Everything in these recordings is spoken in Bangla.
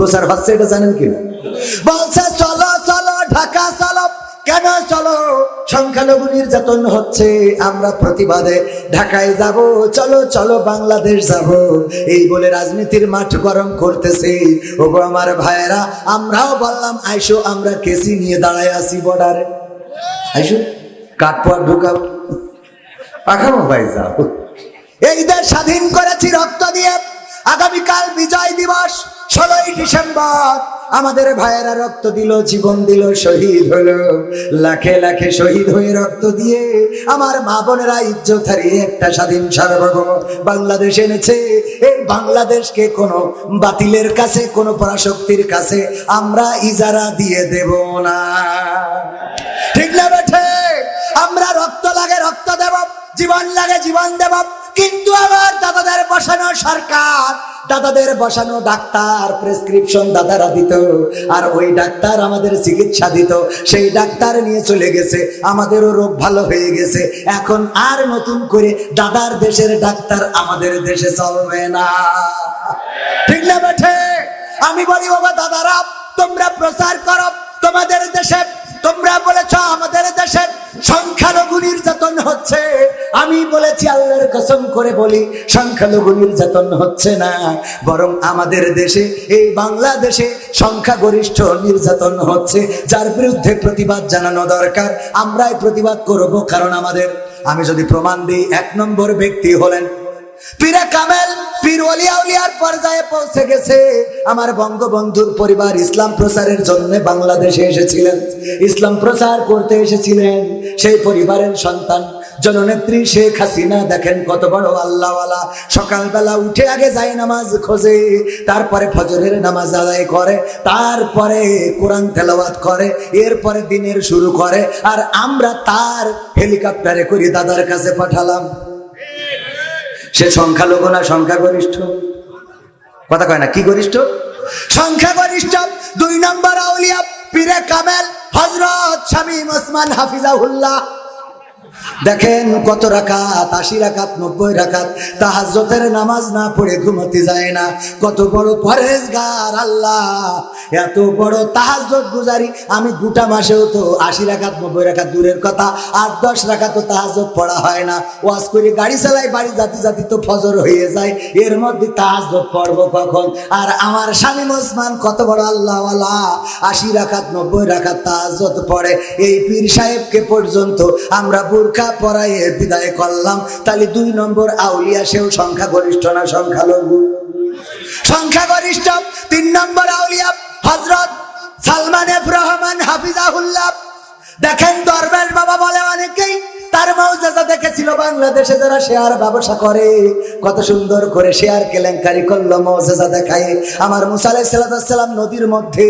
প্রচার হচ্ছে, এটা জানেন কি বলছে, চলো চলো, ঢাকা, চলো। কেন চলো? সংখ্যালঘু নির্যাতন হচ্ছে, আমরা প্রতিবাদে ঢাকায় যাব। চলো চলো, বাংলাদেশ যাব। এই বলে রাজনীতির মাঠ গরম করতেছে। ওগো আমার ভাইয়েরা, আমরাও বললাম, আইসো, আমরা কেসি নিয়ে দাঁড়ায় আসি বর্ডারে। আইসো কাঠপোয়া ঢুকাও। পাখামো ভাই, যাও। এই দেশ স্বাধীন করেছি রক্ত দিয়ে। আগামীকাল বিজয় দিবস। ষোলোই ডিসেম্বর, আমাদের ভাইয়েরা রক্ত দিল, জীবন দিল, শহীদ হলো। লাখে লাখে শহীদ হয়ে রক্ত দিয়ে আমার মা বোনেরা ইজ্জত হারিয়ে একটা স্বাধীন সার্বভৌম বাংলাদেশ এনেছে। এই বাংলাদেশকে কোনো বাতিলের কাছে, কোনো পরাশক্তির কাছে আমরা ইজারা দিয়ে দেব না। ঠিক না বেঠে আমরা রক্ত লাগে রক্ত দেব, জীবন লাগে জীবন দেব, কিন্তু আবার দাদাদের বসানো সরকার দাদাদের বসানো ডাক্তার প্রেসক্রিপশন দাদারা দিত, আর ওই ডাক্তার আমাদের চিকিৎসা দিত। সেই ডাক্তার নিয়ে চলে গেছে, আমাদেরও রোগ ভালো হয়ে গেছে। এখন আর নতুন করে দাদার দেশের ডাক্তার আমাদের দেশে চলবে না। ঠিক না বেঠে? আমি বলি বাবা দাদারা, তোমরা প্রচার করো। তোমাদের দেশে, তোমরা বলেছ আমাদের দেশে সংখ্যালঘু নির্যাতন হচ্ছে। আমি বলেছি আল্লাহর কসম করে বলি, সংখ্যালঘু নির্যাতন হচ্ছে না। বরং আমাদের দেশে, এই বাংলাদেশে সংখ্যাগরিষ্ঠ নির্যাতন হচ্ছে, যার বিরুদ্ধে প্রতিবাদ জানানো দরকার। আমরাই প্রতিবাদ করব, কারণ আমাদের, আমি যদি প্রমাণ দিই, এক নম্বর ব্যক্তি হলেন পীরে কামেল। ইসলাম প্রচারের জন্য বাংলাদেশে এসেছিলেন। ইসলাম প্রচার করতে এসেছিলেন সেই পরিবারের সন্তান। জননেত্রী শেখ হাসিনা, দেখেন কত বড় আল্লাহওয়ালা। সকালবেলা উঠে আগে যায় নামাজ খোঁজে, তারপরে ফজরের নামাজ আদায় করে, তারপরে কোরআন তেলাওয়াত করে, এরপরে দিনের শুরু করে। আর আমরা তার হেলিকপ্টারে করে দাদার কাছে পাঠালাম। সে সংখ্যালঘু না সংখ্যাগরিষ্ঠ? কথা কয় না, কি গরিষ্ঠ? সংখ্যাগরিষ্ঠ, দুই নম্বর আউলিয়া পীরে কামেল হজরত শামীম ওসমান হাফিজাহুল্লাহ। দেখেন কত রাকাত, আশি রাকাত, নব্বই রাকাত। তাহাজ্জতের নামাজ না পড়ে ঘুমোতে যায় না। কত বড় পরেজগার আল্লাহ। এত বড় তাহাজ্জত গুজারি। আমি গোটা মাসেও তো আশি রাকাত, নব্বই রাকাত দূরের কথা, আট, দশ রাকাত তো তাহাজ্জত পড়া হয় না। ওয়াজ করে, গাড়ি চালাই, বাড়ি জাতি জাতি তো ফজর হয়ে যায়। এর মধ্যে তাহাজ্জত পড়ব কখন? আর আমার স্বামী ওসমান কত বড় আল্লাহওয়ালা। আশি রাকাত, নব্বই রাখাত তাহাজ্জত পড়ে। এই পীর সাহেবকে পর্যন্ত আমরা বোরখা পরাইয়ে বিদায় করলাম, তাহলে দুই নম্বর আউলিয়া সেও সংখ্যাগরিষ্ঠ না সংখ্যালঘু? সংখ্যাগরিষ্ঠ, তিন নম্বর আউলিয়া হজরত সালমান এফ রহমান হাফিজাহুল্লাহ। দেখেন দরবেশ বাবা বলে অনেকেই তার মৌজাজা দেখেছিল বাংলাদেশে যারা শেয়ার ব্যবসা করে। কত সুন্দর করে শেয়ার কেলেঙ্কারি করল দেখায়। আমার মুসা আলাই সাল্লাম নদীর মধ্যে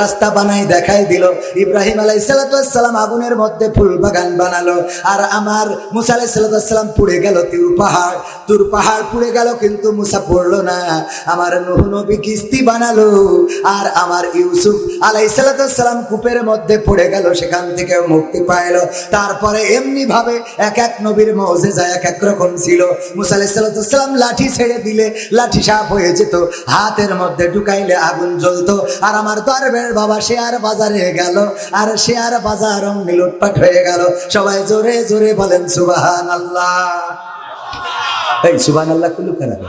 রাস্তা বানাই দেখাই দিল। ইব্রাহিম আলাই সাল্লাম আগুনের মধ্যে ফুল বাগান বানালো। আর আমার মুসা আলাই সাল্লাম পুড়ে গেল পাহাড়। তুর পাহাড় পুড়ে গেল কিন্তু মুসা পড়ল না। আমার নুহ নবী কিস্তি বানালো। আর আমার ইউসুফ আলাই সাল্লাম কূপের মধ্যে পড়ে গেল। সেখান থেকে মুক্তি পাইলো। তারপরে এমনি ভাবে এক এক নবীর মৌজেজা এক এক রকম ছিল। মুসা আলাই লাঠি ছেড়ে দিলে, লাঠি সাপ হয়ে যেত, হাতের মধ্যে ঢুকাইলে আগুন জ্বলতো। আর আমার দরবের বাবা শেয়ার বাজারে গেল, আর শেয়ার বাজার অমনি লুটপাট হয়ে গেল। সবাই জোরে জোরে বলেন সুবাহান আল্লাহ এই সুবান আল্লাহ কুলু খারাপ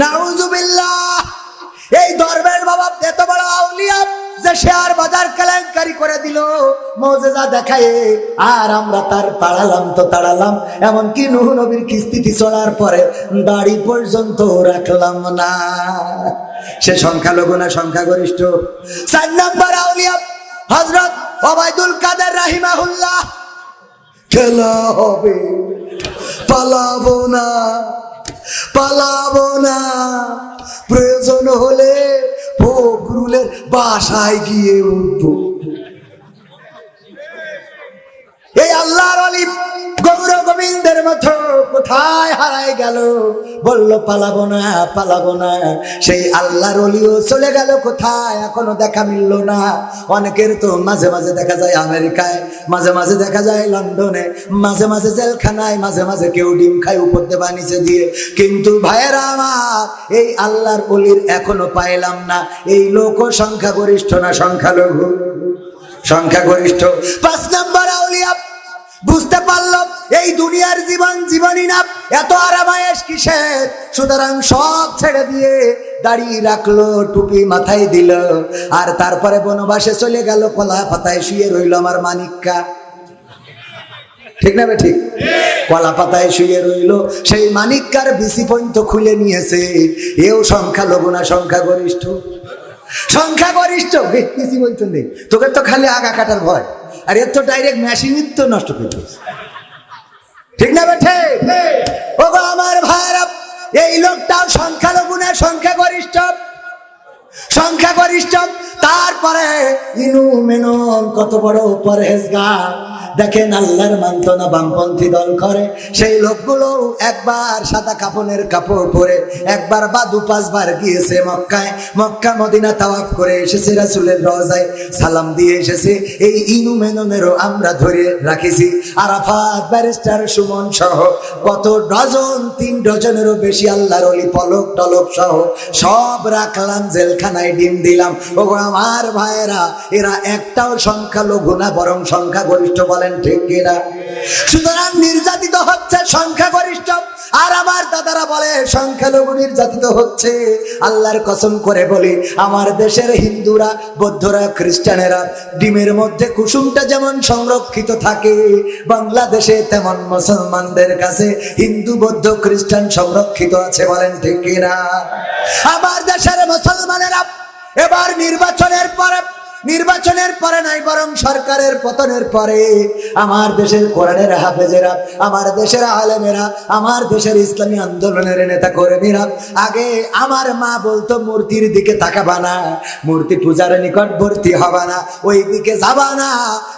নাউজুবিল্লাহ, এই দরবেশ বাবা এত বড় আউলিয়া। যে শেয়ার বাজার কেলেঙ্কারি করে দিল, মৌজেজা দেখায়, আর আমরা তার তাড়ালাম তো তাড়ালাম। এমনকি নুহ নবীর কিস্তিতি চড়ার পরে দাড়ি পর্যন্ত রাখলাম না। সে সংখ্যালঘু না সংখ্যাগরিষ্ঠ? চার নম্বর আউলিয়া হজরত ওবায়দুল কাদের রাহিমাহুল্লাহ। খেলা হবে, পালাবো না পালাবো না। প্রয়োজন হলে ফখরুলের বাসায় গিয়ে উঠবো। এই আল্লাহর অলি গৌর গোবিন্দের মতো কোথায় হারায় গেল? বলল, পালাবো না পালাবো না। সেই আল্লাহর অলিও চলে গেল কোথায়? এখনও দেখা মিলল না। অনেকের তো মাঝে মাঝে দেখা যায় আমেরিকায়, মাঝে মাঝে দেখা যায় লন্ডনে, মাঝে মাঝে জেলখানায়, মাঝে মাঝে কেউ ডিম খায় উপর দেবা নিচে দিয়ে। কিন্তু ভাইয়েরা আমার, এই আল্লাহর অলির এখনও পাইলাম না। এই লোক সংখ্যাগরিষ্ঠ না সংখ্যালঘু? সংখ্যাগরিষ্ঠ। পাঁচ নম্বর আউলিয়া বুঝতে পারল, এই দুনিয়ার জীবন জীবনই না, এত আরামায়েশ কিসের? সুতরাং সব ছেড়ে দিয়ে দাড়ি রাখল, টুপি মাথায় দিল, আর তারপরে বনবাসে চলে গেল, কলা পাতায় শুয়ে রইল আমার মানিক্কা। ঠিক না ঠিক? কলা পাতায় শুয়ে রইল, সেই মানিক্কার বিসি পয়েন্ট খুলে নিয়েছে, এও সংখ্যা লঘু না সংখ্যা গরিষ্ঠ সংখ্যাগরিষ্ঠ সংখ্যাগরিষ্ঠ বেশি বলছেন রে তোকে তো খালি আগা কাটার ভয়। আর এর তো ডাইরেক্ট মেশিনই তো নষ্ট করে। ঠিক না বেঠে ও আমার ভাইরা, এই লোকটাও সংখ্যালঘু না সংখ্যাগরিষ্ঠ সংখ্যাগরিষ্ঠ তারপরে ইনু মেনন, কত বড় পরহেজগার। দেখেন আল্লাহর মানত বামপন্থী দল করে। সেই লোকগুলো একবার সাদা কাপনের কাপড় পরে, একবার বা দু পাঁচবার গিয়েছে মক্কায়। মক্কা, মদিনা তাওয়াফ করে এসেছে রাসুলের রজায় সালাম দিয়ে এসেছে, এই ইনু মেননেরও আমরা ধরে রাখিছি। আরাফাত, ব্যারিস্টার, সুমন সহ কত ডজন, তিন ডজনেরও বেশি আল্লাহর অলি, পলক টলক সহ সব রাখলাম, জেলখানায় ডিম দিলাম। ও আমার ভাইয়েরা, এরা একটাও সংখ্যালঘু না, বরং সংখ্যাগরিষ্ঠ বলেন ঠিক কিনা সুতরাং নির্যাতিত হচ্ছে সংখ্যাগরিষ্ঠ। আর আমার দাদারা বলে, সংখ্যালঘু নির্যাতিত হচ্ছে। আল্লাহর কসম করে বলি, আমার দেশের হিন্দুরা, বৌদ্ধরা, খ্রিস্টানেরা, ডিমের মধ্যে কুসুমটা যেমন সংরক্ষিত থাকে, বাংলাদেশে তেমন মুসলমানদের কাছে হিন্দু, বৌদ্ধ, খ্রিস্টান সংরক্ষিত আছে বলেন ঠিক কিনা আমার দেশের মুসলমানেরা এবার নির্বাচনের পরে নির্বাচনের পরে নাই, বরং সরকারের পতনের পরে আমার দেশের কোরআনের হাফেজেরা, আমার দেশের আলেমেরা, আমার দেশের ইসলামী আন্দোলনের নেতা কর্মীরা আগে আমার মা বলতো, মূর্তির দিকে তাকাবা না, মূর্তি পূজার নিকটবর্তী হবা না ওই দিকে যাবা না।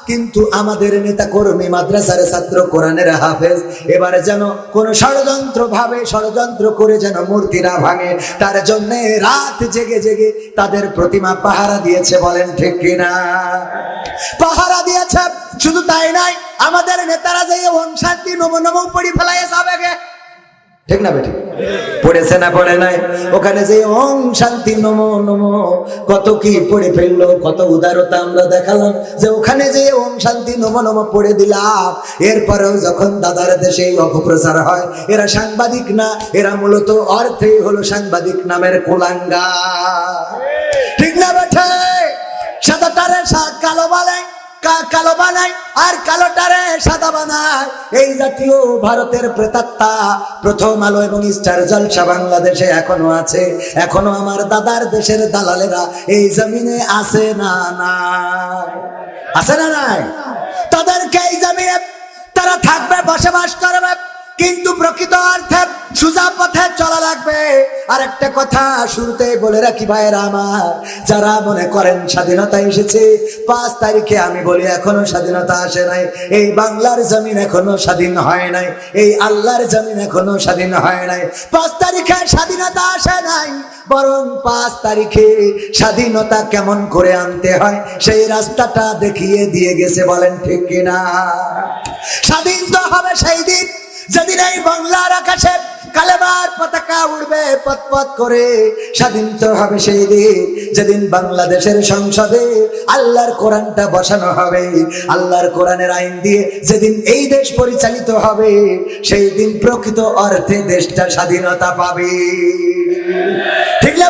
কিন্তু আমাদের নেতা কর্মী মাদ্রাসার ছাত্র, কোরআনের হাফেজ, এবারে যেন কোন ষড়যন্ত্র ভাবে ষড়যন্ত্র করে যেন মূর্তি না ভাঙে, তার জন্যে রাত জেগে জেগে তাদের প্রতিমা পাহারা দিয়েছে, বলেন ঠিক কিনা। পাহারা দিয়েছে, শুধু তাই নাই আমাদের নেতারা যে ওম শান্তি নম নম পড়ি ফেলাই যাবে ঠিক না বেঠিক পড়েছে না পড়ে নাই? ওখানে যে ওম শান্তি নম নম, কত কি পড়ে ফেলল, কত উদারতা আমরা দেখালাম। যে ওখানে যে ওম শান্তি নম নম পড়ে দিলাম, এরপরেও যখন দাদার দেশে অপপ্রচার হয়, এরা সাংবাদিক না, এরা মূলত অর্থেই হলো সাংবাদিক নামের কোলাঙ্গা ঠিক না বেঠে কালো বানায় কালো বানায় আর কালোটারে সাদা বানায় এই জাতীয় ভারতের প্রেতাত্মা, প্রথম আলো এবং স্টার জলসা বাংলাদেশে এখনও আছে। এখনও আমার দাদার দেশের দালালেরা এই জমিনে আছে না নাই। আছে না নাই? তাদেরকে এই জমিনে তারা থাকবে, বসবাস করবে। কিন্তু প্রকৃত অর্থে সুজা পথে চলা লাগবে। আর একটা কথা শুরুতে বলে রাখি ভাইয়েরা আমার, যারা মনে করেন স্বাধীনতা এসেছে, পাঁচ তারিখে আমি বলি এখনও স্বাধীনতা আসে নাই। এই বাংলার জমিন এখনও স্বাধীন হয় নাই। এই আল্লাহর জমিন এখনও স্বাধীন হয় নাই। পাঁচ তারিখে স্বাধীনতা আসে নাই, বরং পাঁচ তারিখে স্বাধীনতা কেমন করে আনতে হয়, সেই রাস্তাটা দেখিয়ে দিয়ে গেছে, বলেন ঠিক কিনা? স্বাধীন তো হবে সেই দিন। যেদিন এই বাংলার আকাশে পতাকা করে। স্বাধীন তো হবে সেই দিন, যেদিন বাংলাদেশের সংসদে আল্লাহর কোরআনটা বসানো হবে। আল্লাহর কোরআনের আইন দিয়ে যেদিন এই দেশ পরিচালিত হবে, সেই দিন প্রকৃত অর্থে দেশটা স্বাধীনতা পাবে। ঠিক না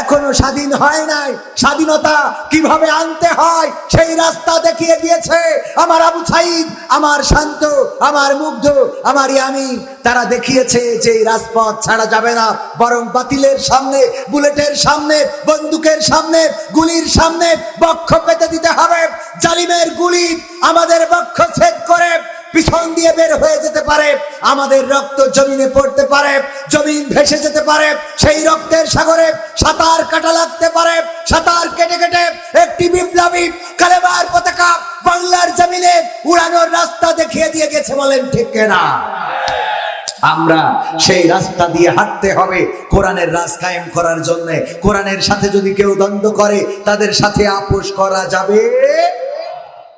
এখনও স্বাধীন হয় নাই। স্বাধীনতা কীভাবে আনতে হয়, সেই রাস্তা দেখিয়ে দিয়েছে আমার আবু সাইদ, আমার শান্ত, আমার মুগ্ধ, আমার ইয়ামিন। তারা দেখিয়েছে যে রাজপথ ছাড়া যাবে না, বরং বাতিলের সামনে, বুলেটের সামনে, বন্দুকের সামনে, গুলির সামনে বক্ষ পেতে দিতে হবে। জালিমের গুলি আমাদের বক্ষ ছেদ করে পিছন দিয়ে বের হয়ে যেতে পারে, আমাদের রক্ত জমিনে পড়তে পারে, জমিন ভেসে যেতে পারে, সেই রক্তের সাগরে সাঁতার কাটা লাগতে পারে, সাঁতার কেটে কেটে একটি বিপ্লবী কালেবার পতাকা বাংলার জমিনে উড়ানোর রাস্তা দেখিয়ে দিয়ে গেছে বলেন ঠিক কেনা? আমরা সেই রাস্তা দিয়ে হাঁটতে হবে, কোরআনের রাজ কায়েম করার জন্য। কোরআনের সাথে যদি কেউ দ্বন্দ্ব করে, তাদের সাথে আপোষ করা যাবে?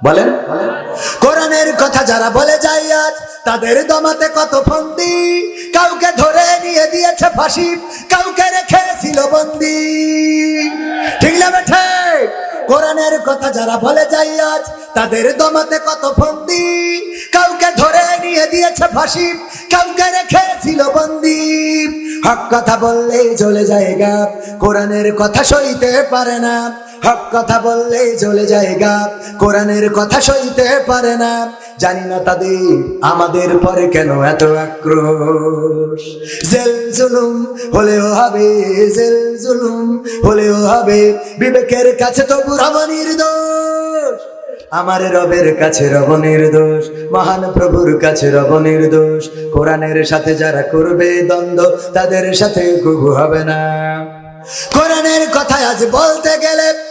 বলেন। কোরআনের কথা যারা বলে যায় আজ তাদের দমাতে কত ফন্দি। কাউকে ধরে নিয়ে দিয়েছে ফাঁসি, কাউকে রেখেছিল বন্দি। ঠিক না বেঠে? কোরআনের কথা যারা বলে যায় আজ তাদের দমাতে কত ফন্দি। কাউকে ধরে নিয়ে দিয়েছে ফাঁসি, কাউকে রেখেছিল বন্দি। হক কথা বললেই চলে যায় গাপ, কোরআনের কথা সইতে পারে না। হক কথা বললেই চলে যায় গাপ কোরআনের কথা সইতে পারে না। জানি না তাদের আমাদের পরে কেন এত আক্রোশ। জেল জুলুম হলেও হবে, জেল জুলুম হলেও হবে। বিবেকের কাছে তবু রমণীর দোষ। আমার রবের কাছে রব নির্দোষ মহান প্রভুর কাছে রব নির্দোষ কোরআনের সাথে যারা করবে দ্বন্দ্ব, তাদের সাথে কবু হবে না। কোরআনের কথা আজ বলতে গেলে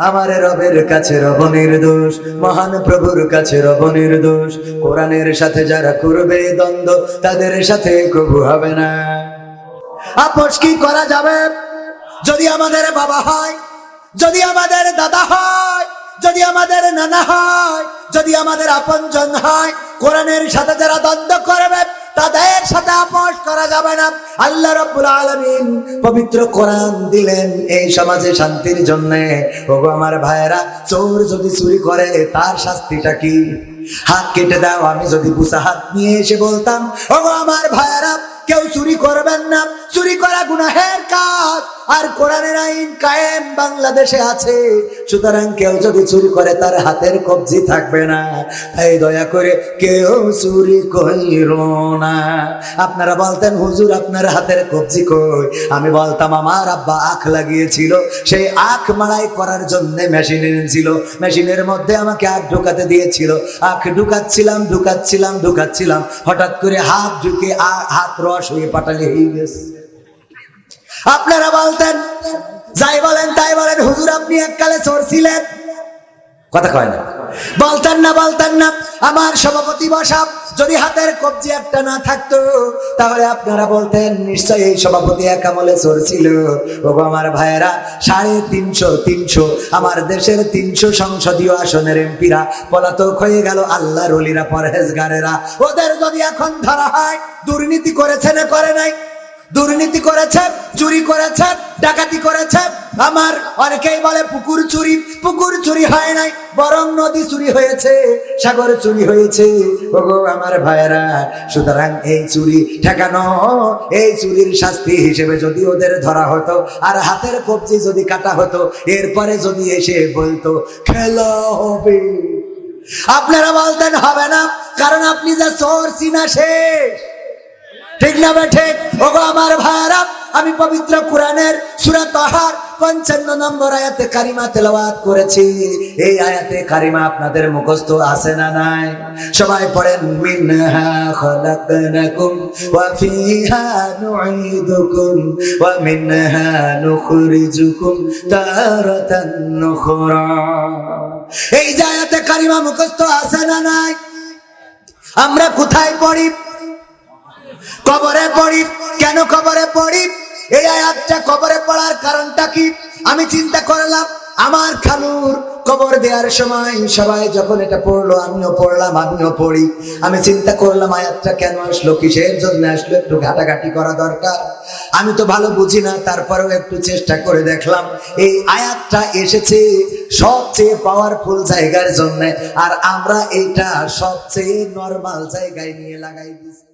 আমার রবের কাছে রব নির্দোষ মহান প্রভুর কাছে রব নির্দোষ কোরআনের সাথে যারা করবে দ্বন্দ্ব, তাদের সাথে কবু হবে না। আপোষ কি করা যাবে? যদি আমাদের বাবা হয়, যদি আমাদের দাদা হয়, যদি আমাদের নানা হয়, যদি আমাদের আপনজন হয়, কোরআনের সাথে যারা দ্বন্দ্ব করবে তাদের সাথে আপোষ করা যাবে না। আল্লাহ রব্বুল আলমিন পবিত্র কোরআন দিলেন এই সমাজে শান্তির জন্য। ওগো আমার ভাইয়েরা, চোর যদি চুরি করে, তার শাস্তিটা কি? হাত কেটে দাও, আমি যদি বুসা হাত নিয়ে এসে বলতাম, ওগো আমার ভাইয়েরা কেউ চুরি করবেন না। চুরি করা গুনাহের কাজ। আর কোরআনের আইন কায়েম বাংলাদেশে আছে। সুতরাং কেউ যদি চুরি করে, তার হাতের কবজি থাকবে না। তাই দয়া করে কেউ চুরি কইর না। আপনারা বলতেন, হুজুর, আপনার হাতের কবজি কই? আমি বলতাম, আমার আব্বা আখ লাগিয়েছিল। সেই আখ মাড়াই করার জন্য মেশিন এনেছিল। মেশিনের মধ্যে আমাকে আখ ঢুকাতে দিয়েছিল। আখ ঢুকাচ্ছিলাম ঢুকাচ্ছিলাম ঢুকাচ্ছিলাম। হঠাৎ করে হাত ঢুকে হাত হাত রস হয়ে পাটালি হয়ে গেছে। আপনারা বলতেন, যাই বলেন তাই বলেন, হুজুর আপনি এককালে চোর ছিলেন কথা কয় না। বলতেন না বলতেন না, আমার সভাপতি বসাব যদি হাতের কবজি একটা না থাকতো, তাহলে আপনারা বলতেন, নিশ্চয়ই এই সভাপতি এক আমলে চোর ওগো আমার ভাইয়েরা, সাড়ে তিনশো তিনশো, আমার দেশের তিনশো সংসদীয় আসনের এমপিরা, পলাতক হয়ে গেল আল্লাহর অলিরা, পরহেজগারেরা। ওদের যদি এখন ধরা হয়, দুর্নীতি করেছে না করে নাই দুর্নীতি করেছে, চুরি করেছে, ডাকাতি করেছে। আমার অনেকেই বলে, পুকুর চুরি পুকুর চুরি হয় নাই, বরং নদী চুরি হয়েছে, সাগর চুরি হয়েছে। ওগো আমার ভাইয়েরা, সুতরাং এই চুরি ঠেকানো, এই চুরির শাস্তি হিসেবে যদি ওদের ধরা হতো, আর হাতের কবজি যদি কাটা হতো, এরপরে যদি এসে বলতো, খেলা হবে। আপনারা বলতেন, হবে না, কারণ আপনি যা চোর চিনা শেষ। ঠিক না বে ঠিক? ওগো আমার ভাইরা আমি পবিত্র কোরআনের সূরা তাহার পঞ্চান্ন নম্বর আয়াতে কারিমা তেলাওয়াত করেছি। এই আয়াতে কারিমা আপনাদের মুখস্থ আছে না নাই? সবাই পড়েন, মিনহা খলাকনাকুম ওয়া ফিহা নুঈদুকুম ওয়া মিনহা নুখরিজুকুম তারাতান নুখরা। এই যে আয়াতে কারিমা মুখস্থ আছে না নাই? আমরা কোথায় পড়ি? কবরে পড়ি? কেন কবরে পড়ি? এই আয়াতটা কবরে পড়ার কারণটা কি? আমি চিন্তা করলাম, আমার খালুর কবর দেওয়ার সময় সবাই যখন এটা পড়ল, আমিও পড়লাম, আমিও পড়ি। আমি চিন্তা করলাম, আয়াতটা কেন আসলো, কিসের জন্য আসলো, একটু ঘাটাঘাটি করা দরকার। আমি তো ভালো বুঝি না, তারপরেও একটু চেষ্টা করে দেখলাম, এই আয়াতটা এসেছে সবচেয়ে পাওয়ারফুল জায়গার জন্য, আর আমরা এইটা সবচেয়ে নর্মাল জায়গায় নিয়ে লাগাই দিচ্ছি